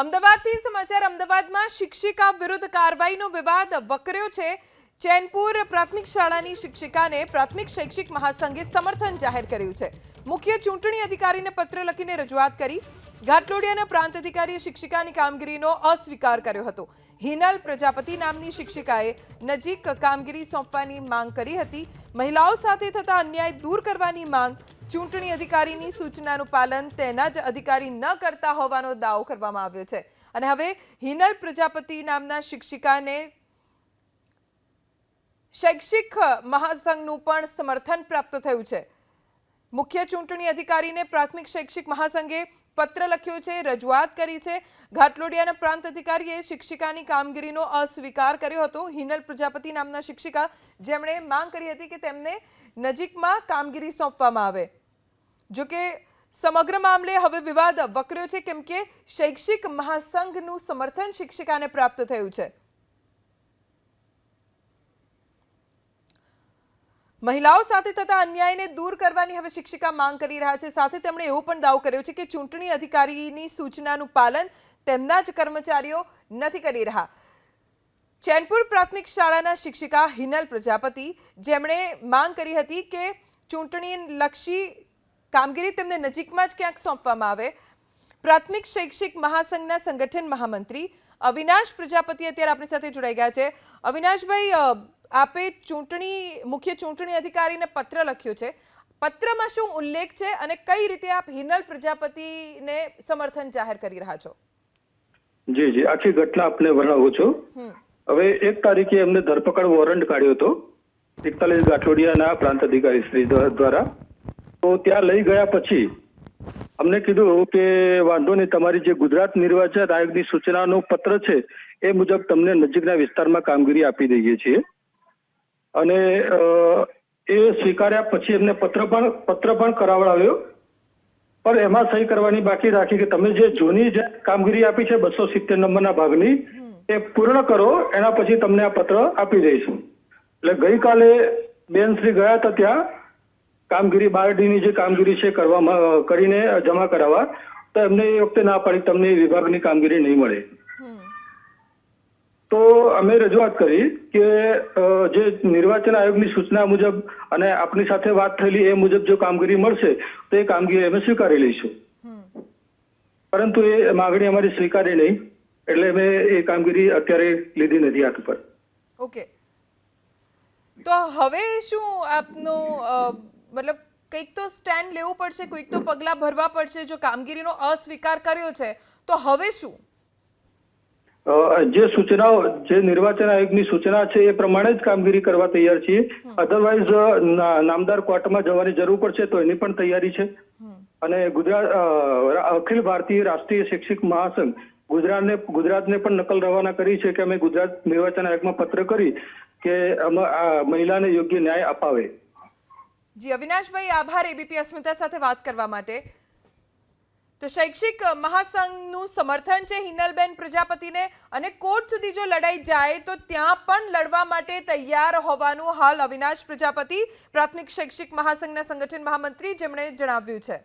અમદાવાદથી સમાચાર. અમદાવાદમાં શિક્ષિકા વિરુદ્ધ કાર્યવાહીનો વિવાદ વકર્યો છે. ચેનપુર પ્રાથમિક શાળાની શિક્ષિકાને પ્રાથમિક શૈક્ષિક મહાસંઘે સમર્થન જાહેર કર્યું છે. મુખ્ય ચૂંટણી અધિકારીને પત્ર લખીને રજૂઆત કરી. ઘાટલોડિયાના પ્રાંત અધિકારીએ શિક્ષિકાની કામગીરીનો અસ્વીકાર કર્યો હતો. હિનલ પ્રજાપતિ નામની શિક્ષિકાએ નજીક કામગીરી સોંપવાની માંગ કરી હતી. મહિલાઓ સાથે થતા અન્યાય દૂર કરવાની માંગ ચૂંટણી અધિકારીની સૂચનાનું પાલન તેના જ અધિકારી ન કરતા હોવાનો દાવો કરવામાં આવ્યો છે. અને હવે હિનલ પ્રજાપતિ નામના શિક્ષિકાને શૈક્ષિક મહાસંઘનું પણ સમર્થન પ્રાપ્ત થયું છે. મુખ્ય ચૂંટણી અધિકારીને પ્રાથમિક શૈક્ષિક મહાસંઘે પત્ર લખ્યો છે, રજૂઆત કરી છે. ઘાટલોડિયાના પ્રાંત અધિકારીએ શિક્ષિકાની કામગીરીનો અસ્વીકાર કર્યો હતો. હિનલ પ્રજાપતિ નામના શિક્ષિકા જેમણે માંગ કરી હતી કે તેમને નજીકમાં કામગીરી સોંપવામાં આવે. જો કે સમગ્ર મામલે હવે વિવાદ વકર્યો છે કેમ કે શૈક્ષિક મહાસંઘનું સમર્થન શિક્ષિકાને પ્રાપ્ત થયું છે. મહિલાઓ સાથે થતા અન્યાયને દૂર કરવાની હવે શિક્ષિકા માંગ કરી રહ્યા છે. સાથે તેમણે એવો પણ દાવો કર્યો છે કે ચૂંટણી અધિકારીની સૂચનાનું પાલન તેમના જ કર્મચારીઓ નથી કરી રહ્યા. ચેનપુર પ્રાથમિક શાળાના શિક્ષિકા હિનલ પ્રજાપતિ, જેમણે માંગ કરી હતી કે ચૂંટણી લક્ષી કામગીરી તેમને નજીકમાં જ ક્યાંક સોંપવામાં આવે. પ્રાથમિક શૈક્ષિક મહાસંઘના સંગઠન મહામંત્રી અવિનાશ પ્રજાપતિ અત્યારે આપણી સાથે જોડાઈ ગયા છે. અવિનાશભાઈ આપે ચૂંટણી મુખ્ય ચૂંટણી અધિકારીને પત્ર લખ્યો છે. પત્રમાં શું ઉલ્લેખ છે અને કઈ રીતે આપ હિનલ પ્રજાપતિને સમર્થન જાહેર કરી રહ્યા છો? જી જી. આખી ઘટના આપને વર્ણવું છું. હવે એક તારીખે એમને ધરપકડ વોરંટ કાઢ્યો હતો. એકતાલીસ ગાંઠોડિયાના પ્રાંત અધિકારી શ્રી દ્વારા. તો ત્યાં લઈ ગયા પછી અમને કીધું કે વાંધો નહીં, તમારી જે ગુજરાત નિર્વાચન આયોગની સૂચનાનો પત્ર છે એ મુજબ તમને નજીકના વિસ્તારમાં કામગીરી આપી દઈએ છીએ. અને એ સ્વીકાર્યા પછી એમને પત્ર પણ પત્ર પણ કરાવડાવ્યો. પણ એમાં સહી કરવાની બાકી રાખી કે તમે જે જૂની જે કામગીરી આપી છે બસો સિત્તેર નંબરના ભાગની, એ પૂર્ણ કરો, એના પછી તમને આ પત્ર આપી દઈશું. એટલે ગઈકાલે બેન શ્રી ગયા હતા ત્યાં કામગીરી બારડીની જે કામગીરી છે કરવામાં કરીને જમા કરાવવા તો એમને એ વખતે ના પાડી તમને વિભાગની કામગીરી નહીં મળે. તો અમે રજૂઆત કરી કે જે નિર્વાચન આયોગની સૂચના મુજબ અને આપની સાથે વાત થયેલી એ મુજબ જો કામગીરી મળશે તો એ કામગીરી અમે સ્વીકારી લઈશું. પરંતુ એ માગણી અમારી સ્વીકારી નહીં એટલે અમે એ કામગીરી અત્યારે લીધી નથી હાથ ઉપર. ઓકે. તો હવે શું આપનું મતલબ કંઈક તો સ્ટેન્ડ લેવું પડશે કોઈક તો પગલાં ભરવા પડશે જો કામગીરીનો અસ્વીકાર કર્યો છે તો હવે શું? જે સૂચનાઓ જે નિર્વાચન આયોગની સૂચના છે એ પ્રમાણે જ કામગીરી કરવા તૈયાર છીએ. અધરવાઇઝ નામદાર કોર્ટમાં જવાની જરૂર પડશે તો એની પણ તૈયારી છે. અને ગુજરાત અખિલ ભારતીય રાષ્ટ્રીય શૈક્ષિક મહાસંઘ ગુજરાતને ગુજરાતને પણ નકલ રવાના કરી છે કે અમે ગુજરાત નિર્વાચન આયોગમાં પત્ર કરી કે અમે આ મહિલાને યોગ્ય ન્યાય અપાવે. જી, અવિનાશભાઈ, આભાર એબીપી અસ્મિતા સાથે વાત કરવા માટે. તો શૈક્ષિક મહાસંઘનું સમર્થન છે હિનલબેન પ્રજાપતિને અને કોર્ટ સુધી જો લડાઈ જાય તો ત્યાં પણ લડવા માટે તૈયાર હોવાનું હાલ અવિનાશ પ્રજાપતિ પ્રાથમિક શૈક્ષિક મહાસંઘના સંગઠન મહામંત્રી જેમણે જણાવ્યું છે.